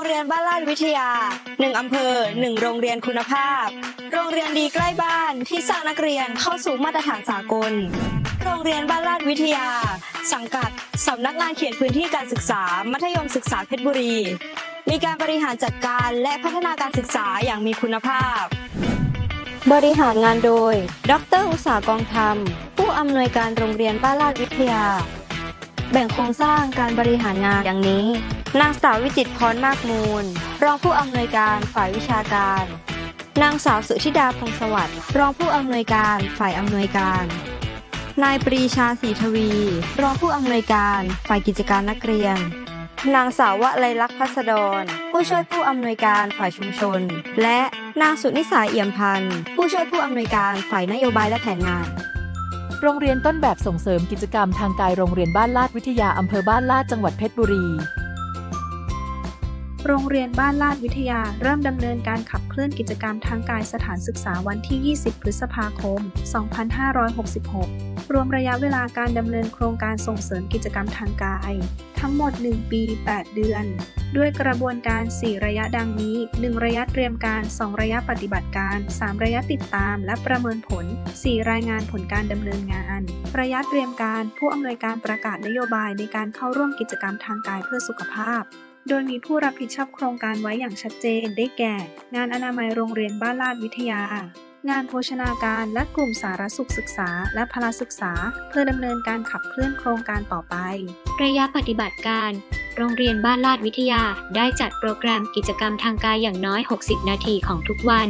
รงเรียนบ้านลาดวิทยา 1 อำเภอ 1 โรงเรียนคุณภาพ โรงเรียนดีใกล้บ้านที่สร้างนักเรียนเข้าสู่มาตรฐานสากล โรงเรียนบ้านลาดวิทยา สังกัดสำนักงานเขียนพื้นที่การศึกษา มัธยมศึกษาเพชรบุรี มีการบริหารจัดการและพัฒนาการศึกษาอย่างมีคุณภาพ บริหารงานโดย ดร อุตสาหกองธรรม ผู้อำนวยการโรงเรียนบ้านลาดวิทยา แบ่งโครงสร้างการบริหารงานอย่างนี้ นางสาววิจิตพรมากมูล รองผู้อำนวยการฝ่ายวิชาการ นางสาวสุชิดาพงศ์สวัสดิ์รองผู้อำนวยการฝ่ายอำนวยการ นายปรีชาศรีทวี รองผู้อำนวยการฝ่ายกิจการนักเรียน นางสาววลัยลักษณ์พัสดร ผู้ช่วยผู้อำนวยการฝ่ายชุมชน และนางสุนิสาเอี่ยมพันธ์ผู้ช่วยผู้อำนวยการฝ่ายนโยบายและแผนงานโรงเรียนต้นแบบส่งเสริมกิจกรรมทางกายโรงเรียนบ้านลาดวิทยาอำเภอบ้านลาดจังหวัดเพชรบุรี โรงเรียนบ้านลาดวิทยาเริ่มดำเนินการขับเคลื่อนกิจกรรมทางกายสถานศึกษาวันที่ 20 พฤษภาคม 2566 รวมระยะเวลาการดำเนินโครงการส่งเสริมกิจกรรมทางกาย ทั้งหมด 1 ปี 8 เดือน ด้วยกระบวนการ 4 ระยะดังนี้ 1 ระยะเตรียมการ 2 ระยะปฏิบัติการ 3 ระยะติดตาม และประเมินผล 4 รายงานผลการดำเนินงาน ระยะเตรียมการผู้อำนวยการประกาศนโยบายในการเข้าร่วมกิจกรรมทางกายเพื่อสุขภาพ โดยมีผู้รับผิดชอบโครงการไว้อย่างชัดเจนได้แก่ งานอนามัยโรงเรียนบ้านลาดวิทยา งานโภชนาการและกลุ่มสารสุขศึกษา และพละศึกษา เพื่อดำเนินการขับเคลื่อนโครงการต่อไประยะปฏิบัติการ โรงเรียนบ้านลาดวิทยาได้จัดโปรแกรมกิจกรรมทางกายอย่างน้อย 60 นาทีของทุกวัน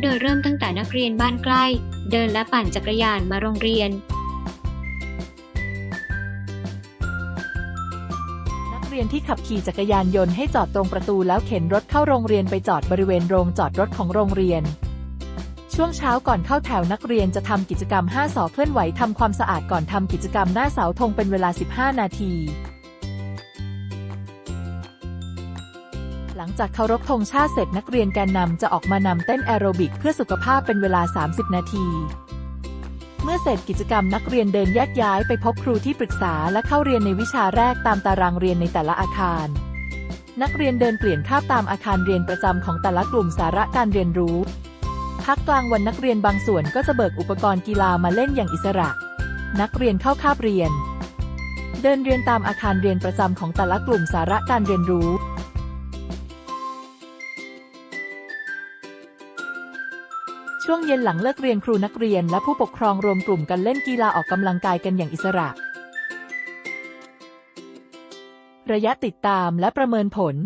โดยเริ่มตั้งแต่นักเรียนบ้านใกล้ เดินและปั่นจักรยานมาโรงเรียน เรียนที่ขับขี่จักรยานยนต์ให้จอดตรงประตูแล้วเข็นรถเข้าโรงเรียนไปจอดบริเวณโรงจอดรถของโรงเรียน ช่วงเช้าก่อนเข้าแถวนักเรียนจะทำกิจกรรม 5สอเคลื่อนไหวทำความสะอาดก่อนทำกิจกรรมหน้าเสาธงเป็นเวลา 15 นาที หลังจากเคารพธงชาติเสร็จนักเรียนแกนนำจะออกมานำเต้นแอโรบิกเพื่อสุขภาพเป็นเวลา 30 นาที มื่อเสร็จกิจกรรมนักเรียนเดินแยกย้ายไปพบครูที่ปรึกษาและเข้าเรียนในวิชาแรกตามตารางเรียนในแต่ละอาคาร นักเรียนเดินเปลี่ยนคาบตามอาคารเรียนประจำของแต่ละกลุ่มสาระการเรียนรู้ พักกลางวันนักเรียนบางส่วนก็จะเบิกอุปกรณ์กีฬามาเล่นอย่างอิสระ นักเรียนเข้าคาบเรียน เดินเรียนตามอาคารเรียนประจำของแต่ละกลุ่มสาระการเรียนรู้ ช่วงเย็นหลังเลิกเรียนครูนักเรียนและผู้ปกครองรวมกลุ่มกันเล่นกีฬาออกกำลังกายกันอย่างอิสระ ระยะติดตามและประเมินผล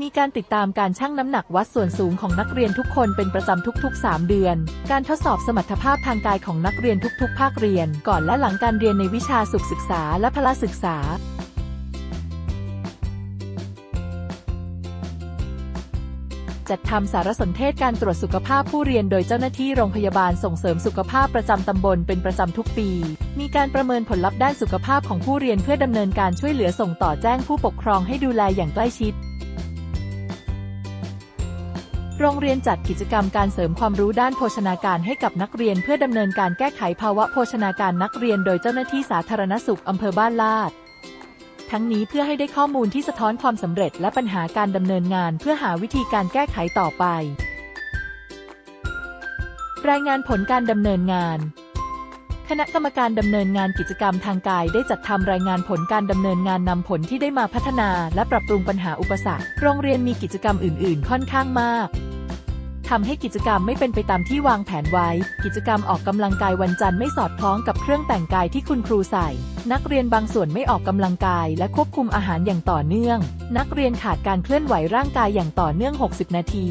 มีการติดตามการชั่งน้ำหนักวัดส่วนสูงของนักเรียนทุกคนเป็นประจำทุกๆ 3 เดือน การทดสอบสมรรถภาพทางกายของนักเรียนทุกๆ ภาคเรียน ก่อนและหลังการเรียนในวิชาสุขศึกษาและพละศึกษา จัดทำสารสนเทศการตรวจสุขภาพผู้เรียนโดยเจ้าหน้าที่โรงพยาบาลส่งเสริมสุขภาพประจำตำบลเป็นประจำทุกปี มีการประเมินผลลัพธ์ด้านสุขภาพของผู้เรียนเพื่อดำเนินการช่วยเหลือส่งต่อแจ้งผู้ปกครองให้ดูแลอย่างใกล้ชิดโรงเรียนจัดกิจกรรมการเสริมความรู้ด้านโภชนาการให้กับนักเรียนเพื่อดำเนินการแก้ไขภาวะโภชนาการนักเรียนโดยเจ้าหน้าที่สาธารณสุขอำเภอบ้านลาด ทั้งนี้เพื่อให้ได้ข้อมูลที่สะท้อนความสำเร็จและปัญหาการดำเนินงานเพื่อหาวิธีการแก้ไขต่อไป รายงานผลการดำเนินงานคณะกรรมการดำเนินงานกิจกรรมทางกายได้จัดทำรายงานผลการดำเนินงานนำผลที่ได้มาพัฒนา และปรับปรุงปัญหาอุปสรรค โรงเรียนมีกิจกรรมอื่น ๆ ค่อนข้างมาก ทำให้กิจกรรมไม่เป็นไปตามที่วางแผนไว้ กิจกรรมออกกำลังกายวันจันทร์ไม่สอดคล้องกับเครื่องแต่งกายที่คุณครูใส่ นักเรียนบางส่วนไม่ออกกำลังกายและควบคุมอาหารอย่างต่อเนื่อง นักเรียนขาดการเคลื่อนไหวร่างกายอย่างต่อเนื่อง 60 นาที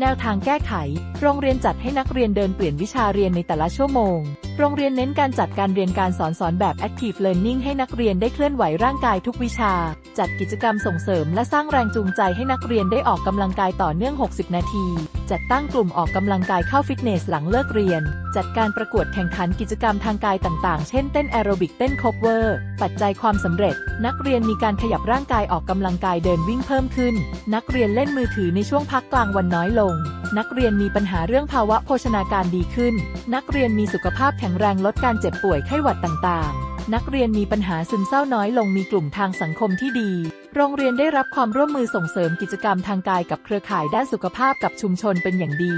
แนวทางแก้ไข โรงเรียนจัดให้นักเรียนเดินเปลี่ยนวิชาเรียนในแต่ละชั่วโมงโรงเรียนเน้นการจัดการเรียนการสอนสอนแบบ active learning ให้นักเรียนได้เคลื่อนไหวร่างกายทุกวิชา จัดกิจกรรมส่งเสริมและสร้างแรงจูงใจให้นักเรียนได้ออกกำลังกายต่อเนื่อง 60 นาที จัดตั้งกลุ่มออกกำลังกายเข้าฟิตเนสหลังเลิกเรียน จัดการประกวดแข่งขันกิจกรรมทางกายต่างๆ เช่นเต้นแอโรบิกเต้นคบเวอร์ ปัจจัยความสำเร็จ นักเรียนมีการขยับร่างกายออกกำลังกายเดินวิ่งเพิ่มขึ้น นักเรียนเล่นมือถือในช่วงพักกลางวันน้อยลง นักเรียนมีปัญหาเรื่องภาวะโภชนาการดีขึ้น นักเรียนมีสุขภาพแข็งแรงลดการเจ็บป่วยไข้หวัดต่างๆ นักเรียนมีปัญหาซึมเศร้าน้อยลงมีกลุ่มทางสังคมที่ดี โรงเรียนได้รับความร่วมมือส่งเสริมกิจกรรมทางกายกับเครือข่ายด้านสุขภาพกับชุมชนเป็นอย่างดี